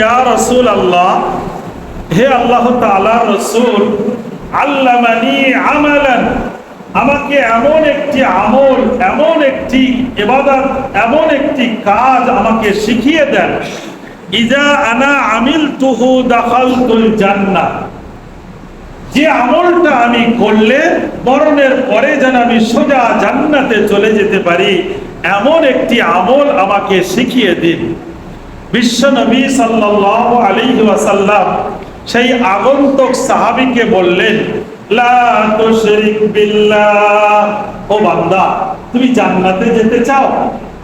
রসুল আল্লাহ হে আল্লাহ তাআলা রসুল, আল্লামানি আমাকে এমন একটি আমল, এমন একটি ইবাদত, এমন একটি কাজ আমাকে শিখিয়ে দেন। ইজা আনা আমিল তুহু দাখালতুল জান্না যে আমলটা আমি করলে মরণের পরে যেন আমি সোজা জান্নাতে চলে যেতে পারি, এমন একটি আমল আমাকে শিখিয়ে দিন। বিশ্ব নবী সাল্লাল্লাহু আলী ওয়াসাল্লাম সেই আগন্তক সাহাবীকে বললেন ও বান্দা, তুমি জান্নাতে যেতে চাও?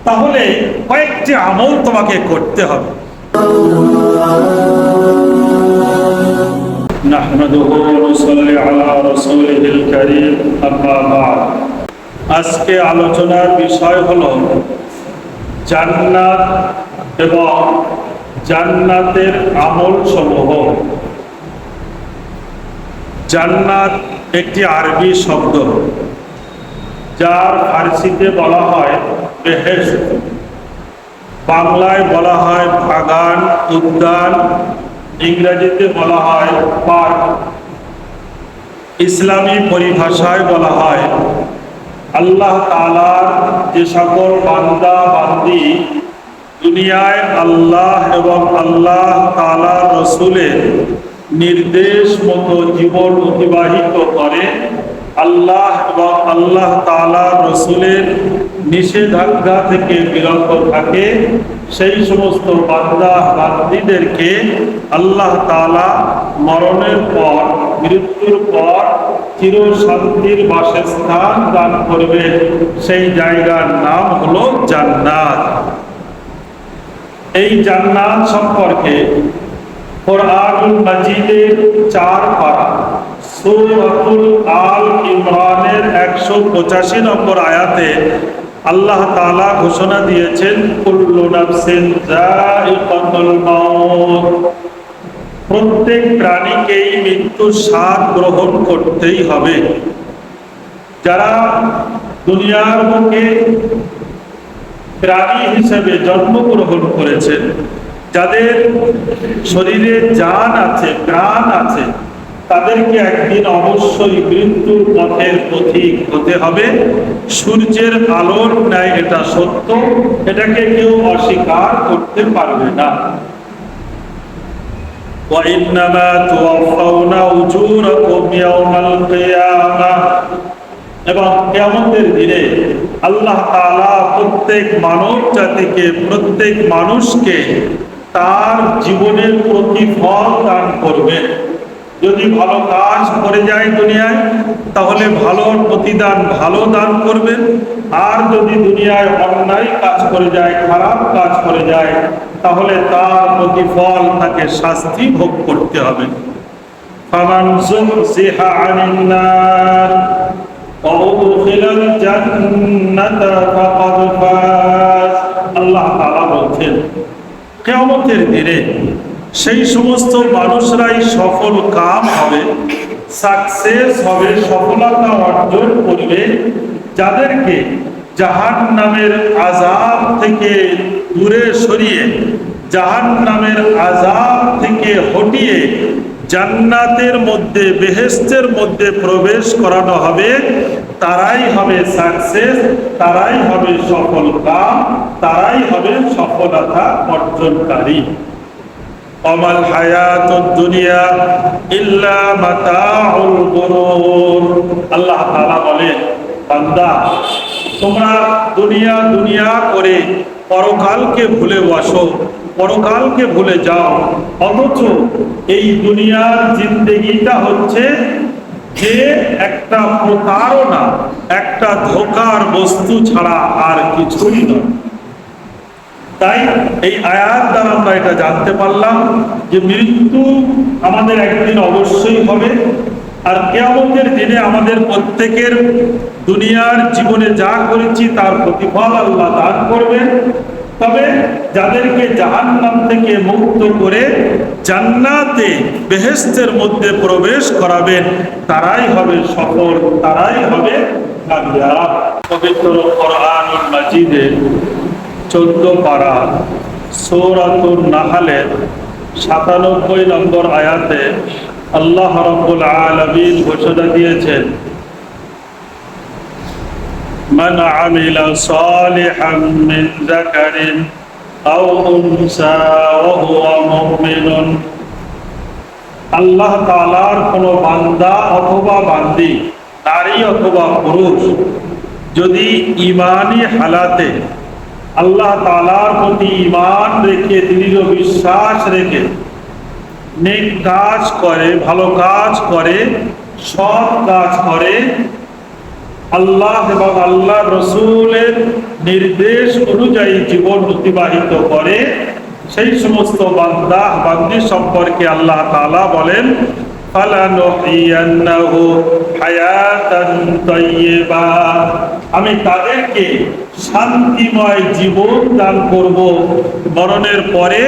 তাহলে কয়েকটি আমল তোমাকে করতে হবে। আজকে আলোচনার বিষয় হলো জান্নাত এবং জান্নাতের আমল সমূহ। জান্নাত একটি আরবি শব্দ, যার ফার্সিতে বলা হয় বেহেশত। বাংলায় বলা হয় বাগান, উদ্যান, ইংরেজিতে বলা হয় পার্ক। ইসলামী পরিভাষায় বলা হয় আল্লাহ তালার যে সকল বান্দা, বান্দি, দুনিয়ায় আল্লাহ এবং আল্লাহ তালা রসুলের নির্দেশ মতো জীবন অতিবাহিত করে, আল্লাহ এবং আল্লাহ তালা রসুলের নিষেধাজ্ঞা থেকে বিরত থাকে, সেই সমস্ত বান্দা বান্দিদেরকে আল্লাহ তালা মরণের পর, মৃত্যুর পর চির শান্তির বাসস্থান দান করবে। সেই জায়গার নাম হলো জান্নাত। এই জান্নাত সম্পর্কে চার পারা সূরাতুল আল ইমরানের একশো পঁচাশি নম্বর আয়াতে আল্লাহ তাআলা ঘোষণা দিয়েছেন প্রত্যেক প্রাণীকেই মৃত্যুর স্বাদ গ্রহণ করতেই হবে। যারা দুনিয়ার বুকে প্রাণী হিসেবে জন্মগ্রহণ করেছেন, যাদের শরীরে জান আছে, প্রাণ আছে তাদেরকে একদিন অবশ্যই মৃত্যুর পথের পথিক হতে হবে সূর্যের আলোর ন্যায় এটা সত্য এটাকে কেউ অস্বীকার করতে পারবে না وإنما توفون أجوركم يوم القيامة এবং কেমতের দিনে আল্লাহ তাআলা প্রত্যেক মানব জাতিকে প্রত্যেক মানুষকে তার জীবনের প্রতিফল দান করবে যদি ভালো কাজ করে যায় দুনিয়ায় তাহলে ভালো প্রতিদান ভালো দান করবেন আর যদি দুনিয়ায় অন্যায় কাজ করে যায় খারাপ কাজ করে যায় তাহলে তার প্রতিফল তাকে শাস্তি ভোগ করতে হবে ফামান যুহজিহা আনিন নার وأدخل الجنة فقد فاز আল্লাহ তাআলা বলছেন কিয়ামতের দিনে সেই সমস্ত মানুষরাই সফল কাম হবে সাকসেস হবে, সফলতা অর্জন করবে। যাদেরকে জাহান নামের আজাব থেকে দূরে সরিয়ে জাহান নামের আজাব থেকে হটিয়ে জান্নাতের মধ্যে বেহেস্তের মধ্যে প্রবেশ করানো হবে, তারাই হবে সাকসেস তারাই হবে সফল কাম, তারাই হবে সফলতা অর্জনকারী। অমাল হায়াত দুনিয়া ইল্লা মাতাউল গুরুর। আল্লাহ তাআলা বলেন, বান্দা, তোমরা দুনিয়া দুনিয়া করে পরকালকে ভুলে বসো, পরকালকে ভুলে যাও। অথচ এই দুনিয়ার জিন্দগিটা হচ্ছে যে একটা প্রতারণা, একটা ধোকার বস্তু ছাড়া আর কিছুই নয়। তাই এই আয়াত দ্বারা আমরা এটা জানতে পারলাম যে মৃত্যু আমাদের একদিন অবশ্যই হবে আর কেয়ামতের দিনে আমাদের প্রত্যেকের দুনিয়ার জীবনে যা করেছি তার প্রতিফল আল্লাহ দান করবেন। তবে যাদেরকে জাহান্নাম থেকে মুক্ত করে জান্নাতে বেহেস্তের মধ্যে প্রবেশ করাবেন, তারাই হবে সফল, তারাই হবে কামিয়াব। পবিত্র কোরআনুল মাজিদে চোদ্দ পারা সৌরাতুর নাহালের সাতানব্বই নম্বর আয়াতে আল্লাহ রব্বুল আলমিন ঘোষণা দিয়েছেন من عمل صالحا من ذكر أو أنثى وهو مؤمن আল্লাহ তালার কোনো বান্দা অথবা বান্দি নারী অথবা পুরুষ যদি ইমানি হালাতে আল্লাহ তালার প্রতি ইমান রেখে, দৃঢ় বিশ্বাস রেখে নেক কাজ করে, ভালো কাজ করে, সৎ কাজ করে, আল্লাহ এবং আল্লাহ রসুলের নির্দেশ অনুযায়ী জীবন অতিবাহিত করে। সেই সমস্ত বান্দা, বান্দি সম্পর্কে আল্লাহ তালা বলেন হায়াতান তাইয়্যিবা আমি তাদেরকে শান্তিময় জীবন দান করব। মরণের পরে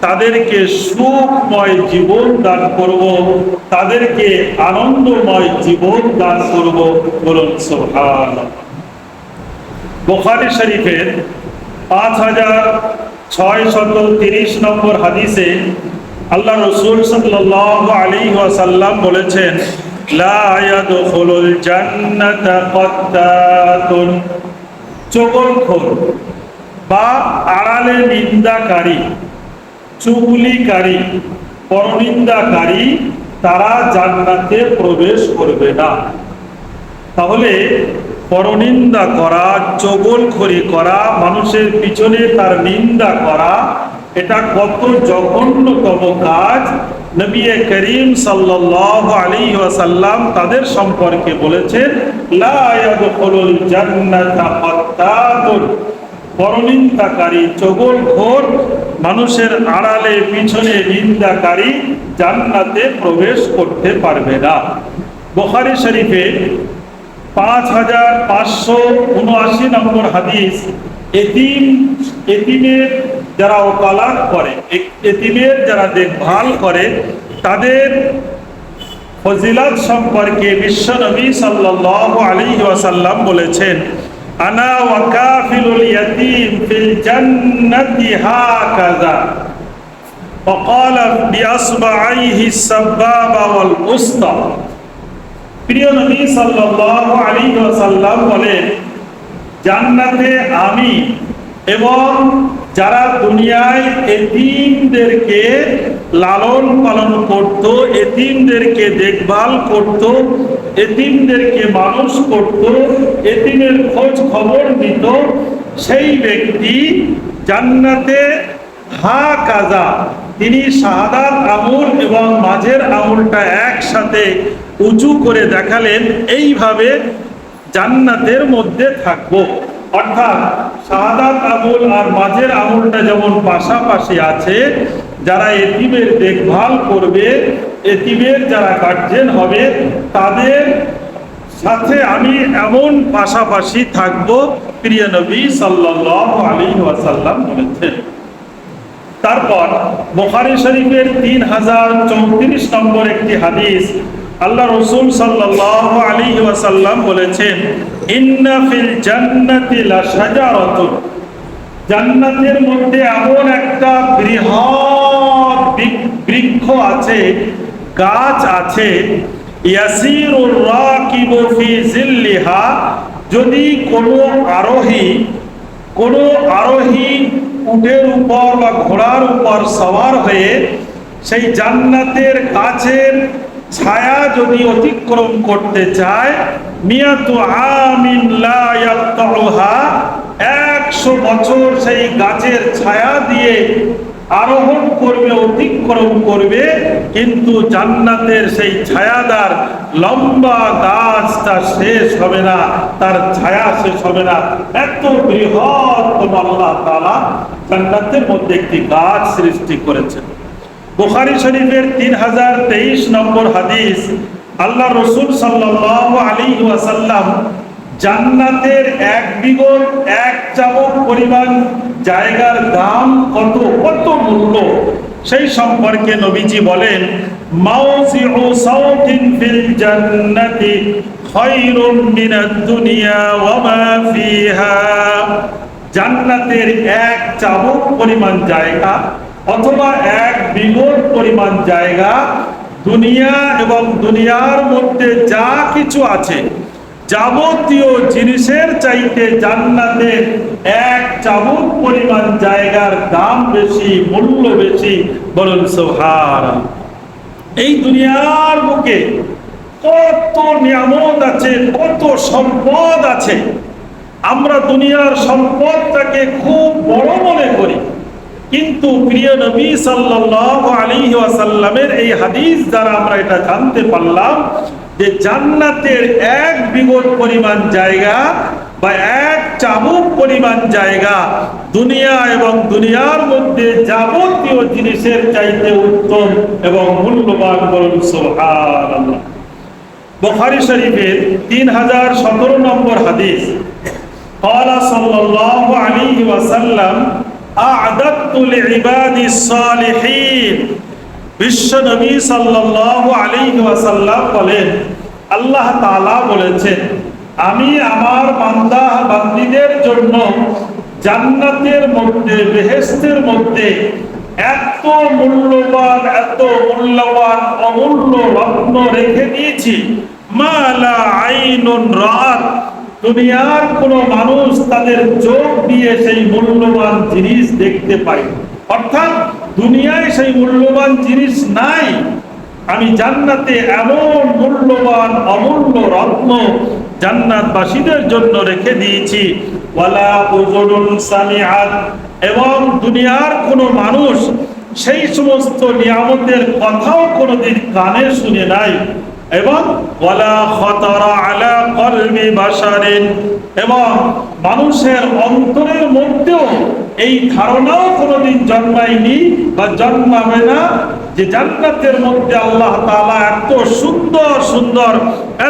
তাদেরকে সুখময় জীবন দান করব। তাদেরকে আনন্দময় জীবন দান করব। বলুন সুবহানাল্লাহ। বুখারী শরীফের পাঁচ হাজার ছয় শত তিরিশ নম্বর হাদিসে আল্লাহ রসুল সাল্লাল্লাহু আলী ওয়াসাল্লাম বলেছেন লা ইয়াদখুলুল জান্নাতা কত্তাতুন। চগলখোর বা আড়ালে নিন্দাকারী, চুগলিকারী তারা প্রবেশ করবে না। তাহলে পরনিন্দা করা চগলখড়ি করা, মানুষের পিছনে তার নিন্দা করা এটা কত জঘন্যতম কাজ। নবী করিম সাল্লাল্লাহু আলাইহি ওয়াসাল্লাম তাদের সম্পর্কে বলেছেন পরনিন্দাকারী, চগল ঘোর, মানুষের আড়ালে, পিছনে নিন্দাকারী জান্নাতে প্রবেশ করতে পারবে না। বুখারী শরীফে পাঁচ হাজার পাঁচশো উনআশি নম্বর হাদিস, এতিম, এতিমের যারা ওকালাত করে এ- এতিমের যারা দেখভাল করে তাদের ফজিলত সম্পর্কে বিশ্বনবী সাল্লাল্লাহু আলাইহি ওয়াসাল্লাম বলেছেন আনা ওয়া কাফিলুল ইয়াতীম ফিল জান্নাতি হাকাযা وقال بأصبعيه السبابة والوسطى প্রিয় নবী সাল্লাল্লাহু আলাইহি ওয়াসাল্লাম বলেন জান্নাতে আমি এবং যারা দুনিয়ায় এতিমদেরকে লালন পালন করত, এতিমদেরকে দেখভাল করত, এতিমদেরকে মানুষ করত, এতিমের খোঁজ খবর নিত, সেই ব্যক্তি জান্নাতে হা কাজা, তিনি শাহাদাত আমুল এবং মাঝের আমুলটা একসাথে উঁচু করে দেখালেন, এইভাবে জান্নাতের মধ্যে থাকব। অর্থাৎ শাহাদাত আমুল আর মাঝের আমুলটা যেমন পাশাপাশি আছে, যারা এতিমের দেখভাল করবে, এতিমের যারা গার্জেন হবে, তাদের সাথে আমি এমন পাশাপাশি থাকব, প্রিয় নবী সাল্লাল্লাহু আলাইহি ওয়াসাল্লাম বলেছেন। তারপর বুখারী শরীফের তিন হাজার চৌত্রিশ নম্বর একটি হাদিস আল্লাহ রসুল সাল্লাল্লাহু আলাইহি ওয়াসাল্লাম বলেছেন জান্নাতের মধ্যে এমন একটা বৃহৎ বৃক- বৃক্ষ আছে, গাছ আছে যদি কোনো আরোহী কোনো আরোহী উটের উপর বা ঘোড়ার উপর সওয়ার হয়ে সেই জান্নাতের গাছের ছায়া যদি অতিক্রম করতে চায় আমিন একশো বছর সেই গাছের ছায়া দিয়ে আরোহণ করবে, অতিক্রম করবে, কিন্তু জান্নাতের সেই ছায়াদার লম্বা গাছটা শেষ হবে না, তার ছায়া শেষ হবে না। এত বৃহত্তম আল্লাহ তাআলা জান্নাতের মধ্যে একটি গাছ সৃষ্টি করেছেন। বুখারী শরীফের তিন হাজার তেইশ নম্বর হাদিস আল্লাহ রসুল সাল্লাল্লাহু আলাইহি ওয়াসাল্লাম জান্নাতের এক বিগত এক চাবক পরিমাণ জায়গার দাম কত কত মূল্য? সেই সম্পর্কে নবীজি বলেন দুনিয়া জান্নাতের এক চাবক পরিমাণ জায়গা অথবা এক বিগত পরিমাণ জায়গা দুনিয়া এবং দুনিয়ার মধ্যে যা কিছু আছে যাবতীয় জিনিসের চাইতে জান্নাতের এক চাবুক পরিমাণ জায়গার দাম বেশি, মূল্য বেশি, বলুন সোহার এই দুনিয়ার বুকে কত নিয়ামত আছে, কত সম্পদ আছে। আমরা দুনিয়ার সম্পদটাকে খুব বড় মনে করি। কিন্তু প্রিয় নবী সাল্লাল্লাহু আলাইহি ওয়াসাল্লামের এই হাদিস দ্বারা আমরা এটা জানতে পারলাম যে জান্নাতের এক বিগত পরিমাণ জায়গা বা এক চাবুক পরিমাণ জায়গা দুনিয়া এবং দুনিয়ার মধ্যে যাবতীয় জিনিসের চাইতে উত্তম এবং মূল্যবান বলুন সুবহানাল্লাহ বুখারী শরীফের তিন হাজার সতেরো নম্বর হাদিস قال صلى الله عليه وسلم أعددت لعبادي الصالحين বিশ্ব নবী সাল্লাল্লাহু আলাইহি বলেন, আল্লাহ তাআলা বলেছেন, আমি আমার বান্দা বান্দীদের জন্য জান্নাতের মধ্যে, বেহেশতের মধ্যে এত মূল্যবান এত মূল্যবান, অমূল্য রত্ন রেখে দিয়েছি। মালা আইনুন রাত দুনিয়ার কোন মানুষ তাদের চোখ দিয়ে সেই মূল্যবান জিনিস দেখতে পায়, অর্থাৎ দুনিয়ায় সেই মূল্যবান জিনিস নাই, আমি জান্নাতে এমন মূল্যবান অমূল্য রত্ন জান্নাতবাসীদের জন্য রেখে দিয়েছি। ওয়ালা উজুরুন সামিআত। এবং দুনিয়ার কোনো মানুষ সেই সমস্ত নিয়ামতের কথাও কোনোদিন কানে শুনে নাই। এবং আলা এবং মানুষের অন্তরের মধ্যেও এই ধারণাও কোনোদিন জন্মায়নি বা জন্মাবে না যে জান্নাতের মধ্যে আল্লাহ তাআলা এত সুন্দর সুন্দর,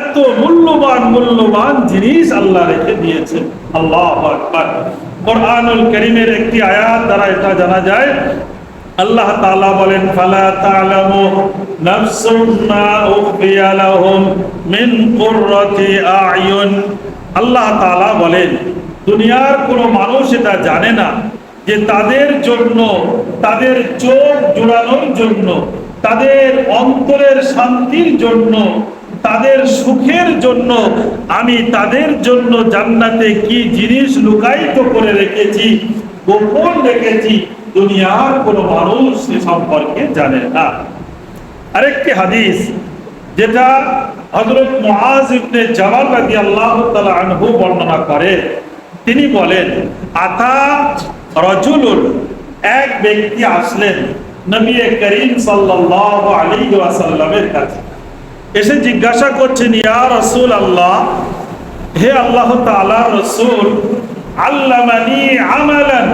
এত মূল্যবান মূল্যবান জিনিস আল্লাহ রেখে দিয়েছেন। আল্লাহ আকবার। কোরআনুল করিমের একটি আয়াত দ্বারা এটা জানা যায় আল্লাহ তাআলা বলেন, ফালা তা'লামু নাফসুম মা উখফিয়া লাহুম মিন কুররাতি আ'য়ুন আল্লাহ তাআলা বলেন, দুনিয়ার কোনো মানুষ এটা জানে না যে তাদের জন্য, তাদের চোখ জোড়ানোর জন্য, তাদের অন্তরের শান্তির জন্য, তাদের সুখের জন্য আমি তাদের জন্য জান্নাতে কি জিনিস লুকায়িত করে রেখেছি, গোপন রেখেছি দুনিয়ার কোনো মানুষ সে সম্পর্কে জানে না। আরেকটি হাদিস, যেটা হযরত মুআজ ইবনে জাবাল রাদিয়াল্লাহু তাআলা আনহু বর্ণনা করে। তিনি বলেন, আতা রজুলুন, এক ব্যক্তি আসলেন নবী করিম সাল্লাল্লাহু আলাইহি ওয়াসাল্লামের কাছে। এসে জিজ্ঞাসা করছেন, ইয়া রাসূল আল্লাহ হে আল্লাহ তাআলার রাসূল, আল্লামানি আমালান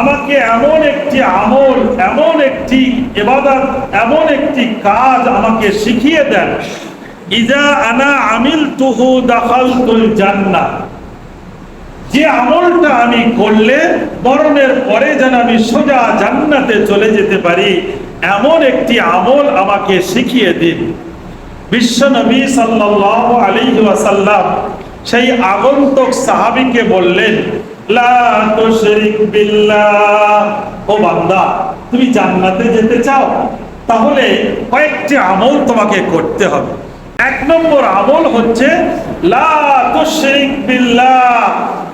আমাকে এমন একটি আমল, এমন একটি ইবাদত, এমন একটি কাজ আমাকে শিখিয়ে দেন। ইজা আনা আমিল তুহু দাখালতুল জান্নাহ যে আমলটা আমি করলে মরণের পরে যেন আমি সোজা জান্নাতে চলে যেতে পারি, এমন একটি আমল আমাকে শিখিয়ে দিন। বিশ্ব নবী সাল্লাল্লাহু আলাইহি ওয়াসাল্লাম সেই আগন্তুক সাহাবীকে বললেন লা তুশরিক বিল্লাহ। ও বান্দা, তুমি জান্নাতে যেতে চাও? তাহলে কয়েকটি আমল তোমাকে করতে হবে। এক নম্বর আমল হচ্ছে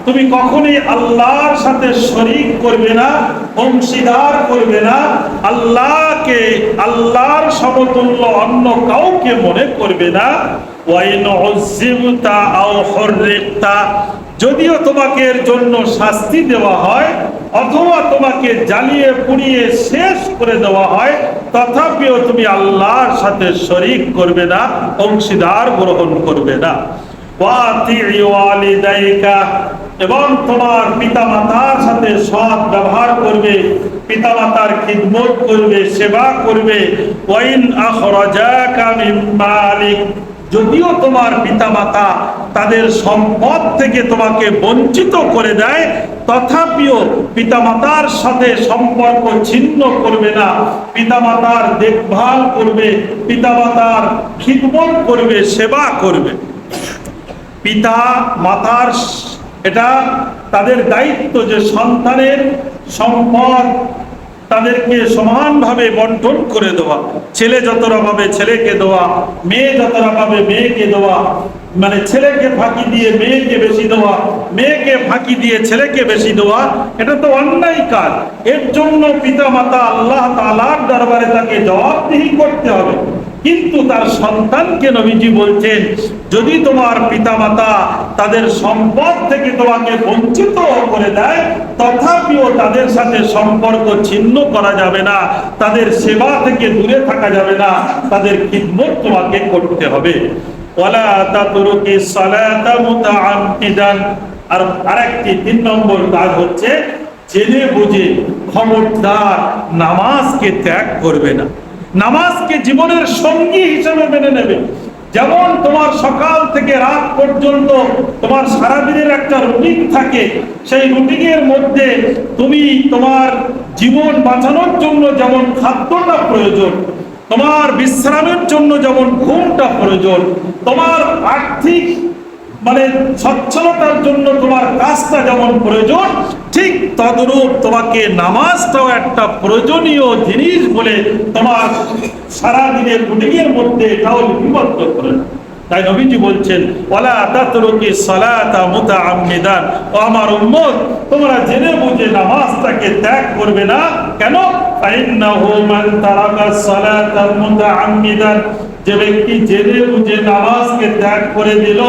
তুমি কখনোই আল্লাহর সাথে শরিক করবে না, অংশীদার করবে না। আল্লাহকে, আল্লাহর সমতুল্য অন্য কাউকে মনে করবে না। যদিও তোমাকে এর জন্য শাস্তি দেওয়া হয়, অথবা তোমাকে জ্বালিয়ে পুড়িয়ে শেষ করে দেওয়া হয়, তথাপিও তুমি আল্লাহর সাথে শরিক করবে না, অংশীদার গ্রহণ করবে না। এবং তোমার পিতা মাতার সাথে সৎ ব্যবহার করবে, পিতামাতার খিদমত করবে, সেবা করবে। ওয়াইন যদিও তোমার পিতামাতা তাদের সম্পদ থেকে তোমাকে বঞ্চিত করে দেয়, তথাপিও পিতামাতার সাথে সম্পর্ক ছিন্ন করবে না। পিতামাতার দেখভাল করবে, পিতামাতার খিদমত করবে, সেবা করবে। পিতা মাতার এটা তাদের দায়িত্ব যে সন্তানের সম্পদ তাদেরকে সমানভাবে বন্টন করে দেওয়া। ছেলে যত পাবে ছেলেকে দেওয়া, মেয়ে যত পাবে মেয়েকে দেওয়া মানে ছেলেকে ফাঁকি দিয়ে মেয়েকে বেশি দেওয়া, মেয়েকে ফাঁকি দিয়ে ছেলেকে বেশি দেওয়া, এটা তো অন্যায় কাজ। এর জন্য পিতা মাতা আল্লাহ তালার দরবারে তাকে জবাবদিহি করতে হবে। কিন্তু তার সন্তানকে নবীজি বলছেন, যদি তোমার পিতামাতা তাদের সম্পদ থেকে তোমাকে বঞ্চিত করে দেয়, তথাপিও তাদের সাথে সম্পর্ক ছিন্ন করা যাবে না, তাদের সেবা থেকে দূরে থাকা যাবে না, তাদের খিদমত তোমাকে করতে হবে। আর আরেকটি তিন নম্বর কাজ হচ্ছে, জেনে বুঝে খবরদার নামাজকে ত্যাগ করবে না। নামাজকে জীবনের সঙ্গী হিসেবে মেনে নেবে। যেমন তোমার সকাল থেকে রাত পর্যন্ত তোমার সারাদিনের একটা রুটিন থাকে, সেই রুটিনের মধ্যে তুমি তোমার জীবন বাঁচানোর জন্য যেমন খাদ্যটা প্রয়োজন, তোমার বিশ্রামের জন্য যেমন ঘুমটা প্রয়োজন, তোমার আর্থিক মানে সচ্ছলতার জন্য তোমার কাজটা যেমন প্রয়োজন, ঠিক তদরূপ তোমাকে নামাজটাও একটা প্রয়োজনীয় জিনিস বলে তোমার সারাদিনের রুটিনের মধ্যে এটাও লিপিবদ্ধ করে। তাই নবীজি বলছেন, ওয়ালা তাতরুকি সালাতা মুতাআম্মিদান। ও আমার উম্মত, তোমরা জেনে বুঝে নামাজটাকে ত্যাগ করবে না। কেন? ফাইন্নাহু মান তারাকা সালাতা মুতাআম্মিদান। যে ব্যক্তি জেনে বুঝে নামাজকে ত্যাগ করে দিল,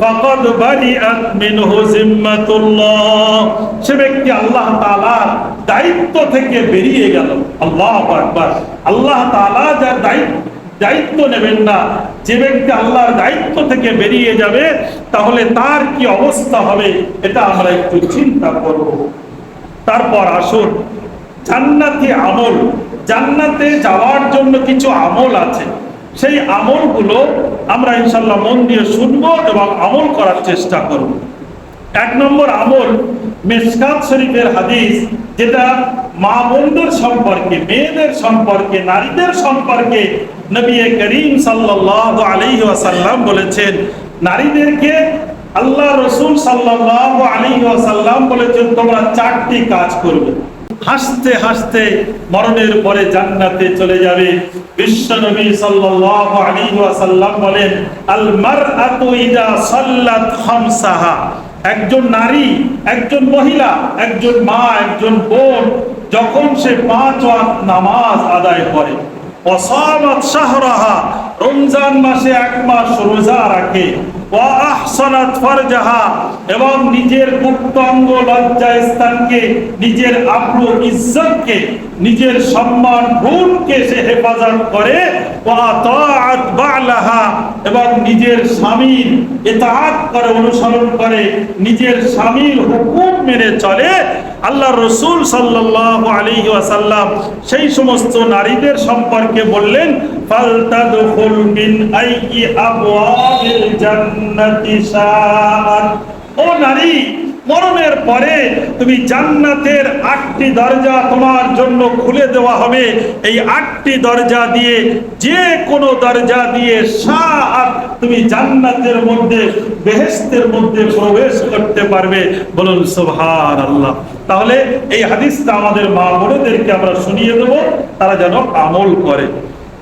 ফাকাদ বারিআত মিনহু জিম্মাতুল্লাহ। সে ব্যক্তি আল্লাহ তাআলার দায়িত্ব থেকে বেরিয়ে গেল। আল্লাহু আকবার। আল্লাহ তাআলা যার দায়িত্ব দায়িত্ব নেবেন না। যে ব্যক্তি আল্লাহর দায়িত্ব থেকে বেরিয়ে যাবে, তাহলে তার কি অবস্থা হবে, এটা আমরা একটু চিন্তা করব। তারপর আসুন, জান্নাতি আমল। জান্নাতে যাওয়ার জন্য কিছু আমল আছে। সেই আমলগুলো আমরা ইনশাল্লাহ মন দিয়ে শুনব এবং আমল করার চেষ্টা করব। এক নম্বর আমল মেসকাত শরীফের হাদিস, যেটা মা বোনদের সম্পর্কে, মেয়েদের সম্পর্কে, নারীদের সম্পর্কে নবী করিম সাল্লাল্লাহু আলাইহি ওয়াসাল্লাম বলেছেন। নারীদেরকে আল্লাহ রসুল সাল্লাল্লাহু আলাইহি ওয়াসাল্লাম বলেছেন, তোমরা চারটি কাজ করবে। হাসতে হাসতে মরণের পরে জান্নাতে চলে যাবে। বিশ্ব নবী সাল্লাল্লাহু আলাইহি ওয়াসাল্লাম বলেন আল মারআতু ইদা সাল্লাত খামসাহা। একজন নারী, একজন মহিলা, একজন মা, একজন বোন, যখন সে পাঁচ ওয়াক্ত নামাজ আদায় করে অসামাত শাহরাহা। রমজান মাসে এক মাস রোজা রাখে। এবং নিজের গুপ্ত অঙ্গ লজ্জা স্থানকে, নিজের আব্রু ইজ্জতকে, নিজের সম্মান ভ্রূণকে সে হেফাজত করে। এবং নিজের স্বামীর ইতাআত করে, অনুসরণ করে, নিজের স্বামীর হুকুম মেনে চলে। আল্লাহ রসুল সাল্লাল্লাহু আলাইহি ওয়াসাল্লাম সেই সমস্ত নারীদের সম্পর্কে বললেন ফালতাদখুল মিন আইয়ি আবওয়াবিল জান্নাতি শাআত ও নারী, মরণের পরে তুমি জান্নাতের আটটি দরজা তোমার জন্য খুলে দেওয়া হবে। এই আটটি দরজা দিয়ে, যে কোনো দরজা দিয়ে সাত তুমি জান্নাতের মধ্যে বেহেস্তের মধ্যে প্রবেশ করতে পারবে। বলুন আল্লাহ তাহলে এই হাদিসটা আমাদের মা বোনেদেরকে আমরা শুনিয়ে দেব, তারা যেন আমল করে।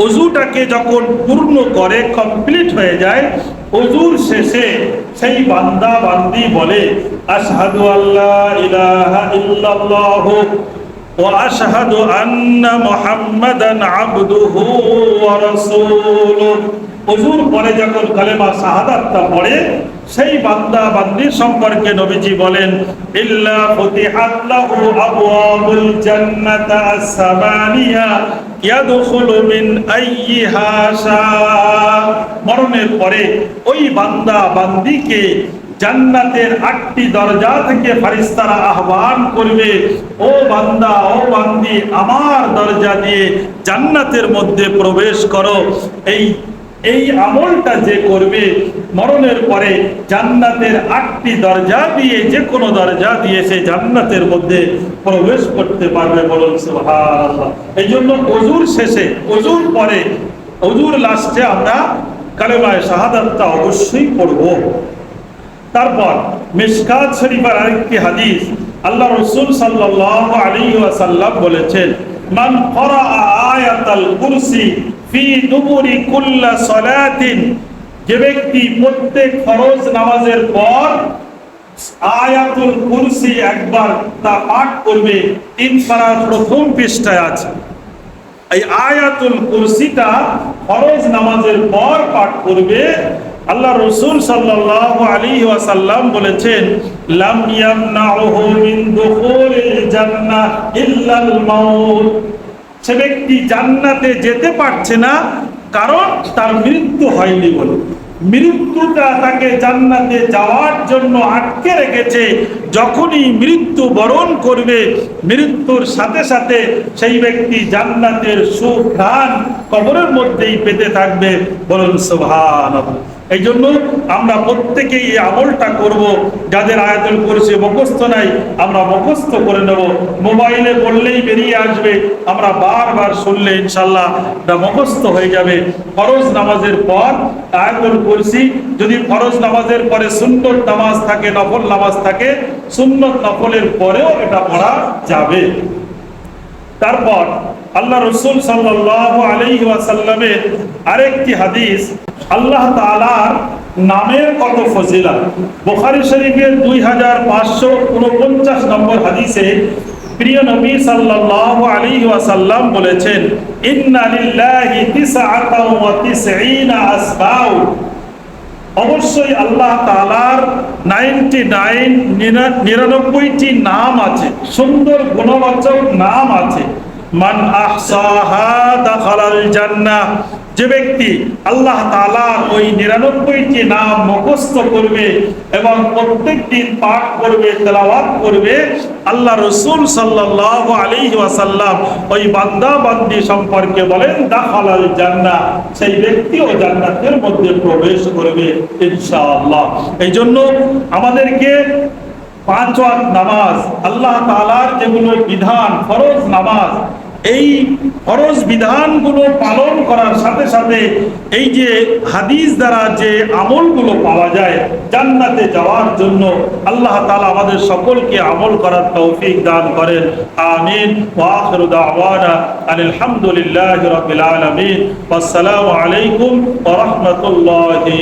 অজুটাকে যখন পূর্ণ করে কমপ্লিট হয়ে যায়, অজুর শেষে সেই বান্দা বান্দি বলে আসাদু আল্লাহ ইলাহা আন্না মুহাম্মাদান আবদুহু ওয়া রাসূলুহু অজুর পরে যখন কালেমা শাহাদাতটা পড়ে, সেই বান্দা বান্দির সম্পর্কে নবীজি বলেন, ইল্লা ফুতিহাত লাহু আবওয়াবুল জান্নাতা আস-সামানিয়া, ইয়াদখুলু মিন আইয়িহা শা মরণের পরে ওই বান্দা বান্দিকে জান্নাতের আটটি দরজা থেকে ফারিস্তারা আহ্বান করবে, ও বান্দা, ও বান্দি, আমার দরজা দিয়ে জান্নাতের মধ্যে প্রবেশ করো। এই এই আমলটা যে করবে, মরণের পরে জান্নাতের আটটি দরজা দিয়ে যে কোনো দরজা দিয়ে সে জান্নাতের মধ্যে প্রবেশ করতে পারবে বলুন এই জন্য অজুর শেষে অজুর পরে অজুর লাস্টে আমরা কালেমায় শাহাদাতটা অবশ্যই পড়ব। তারপর মিশকাত শরীফের আরেকটি হাদিস আল্লাহ রসুল সাল্লাল্লাহু আলাইহি ওয়াসাল্লাম বলেছেন, মান করা আয়াতাল কুরসি ফি দুবুরি কুল্লা সালাতিন যে ব্যক্তি প্রত্যেক ফরজ নামাজের পর আয়াতুল কুরসি একবার তা পাঠ করবে, তিন পারার প্রথম পৃষ্ঠায় আছে। এই আয়াতুল কুরসিটা ফরজ নামাজের পর পাঠ করবে আল্লাহ রসুল সাল্লাল্লাহু আলাইহি ওয়াসাল্লাম বলেছেন, লাম ইয়ামনাউহু মিন দুখুলিল জান্নাহ ইল্লাল মাউত। সে ব্যক্তি জান্নাতে যেতে পারছে না, কারণ তার মৃত্যু হয়নি বলে। মৃত্যুটা তাকে জান্নাতে যাওয়ার জন্য আটকে রেখেছে। যখনই মৃত্যু বরণ করবে, মৃত্যুর সাথে সাথে সেই ব্যক্তি জান্নাতের সুখ ঘ্রাণ কবরের মধ্যেই পেতে থাকবে। বলুন সুবহান এই জন্য আমরা প্রত্যেকেই এই আমলটা করব। যাদের আয়াতুল কুরসি মুখস্থ নাই, আমরা মুখস্থ করে নেব। মোবাইলে বললেই বেরিয়ে আসবে। আমরা বারবার শুনলে ইনশাল্লাহ মুখস্থ হয়ে যাবে। ফরজ নামাজের পর আয়াতুল করছি যদি ফরজ নামাজের পরে সুন্নত নামাজ থাকে, নফল নামাজ থাকে, সুন্নত নফলের পরেও এটা পড়া যাবে। তারপর আল্লাহ রসুল সাল্লাহ আরেকটি হাদিস, আল্লাহ তাআলার নামের কত ফজিলা বুখারী শরীফের দুই হাজার পাঁচশো উনপঞ্চাশ নম্বর হাদিসে প্রিয় নবী আলাইহি ওয়াসাল্লাম বলেছেন অবশ্যই আল্লাহ তালার নাইনটি নাইন নিরানব্বইটি নাম আছে, সুন্দর গুণবাচক নাম আছে। মান আহসাহা দাখালাল জান্নাহ। যে ব্যক্তি আল্লাহ তাআলার ওই নিরানব্বইটি নাম মুখস্থ করবে এবং প্রত্যেক দিন পাঠ করবে, তেলাওয়াত করবে, আল্লাহ রসুল সাল্লাল্লাহু আলাইহি ওয়াসাল্লাম ওই বান্দা বান্দি সম্পর্কে বলেন, দাখালাল জান্নাহ সেই ব্যক্তিও জান্নাতের মধ্যে প্রবেশ করবে ইনশাআল্লাহ। এই জন্য আমাদেরকে পাঁচ নামাজ, আল্লাহ তাআলার যেগুলো বিধান, ফরজ নামাজ এই ফরজ বিধানগুলো পালন করার সাথে সাথে এই যে হাদিস দ্বারা যে আমলগুলো পাওয়া যায় জান্নাতে যাওয়ার জন্য আল্লাহ তাআলা আমাদের সকলকে আমল করার তৌফিক দান করেন। আমিন। আলহামদুলিল্লাহি রাব্বিল আলামিন। ওয়াসসালামু আলাইকুম রাহমাতুল্লাহি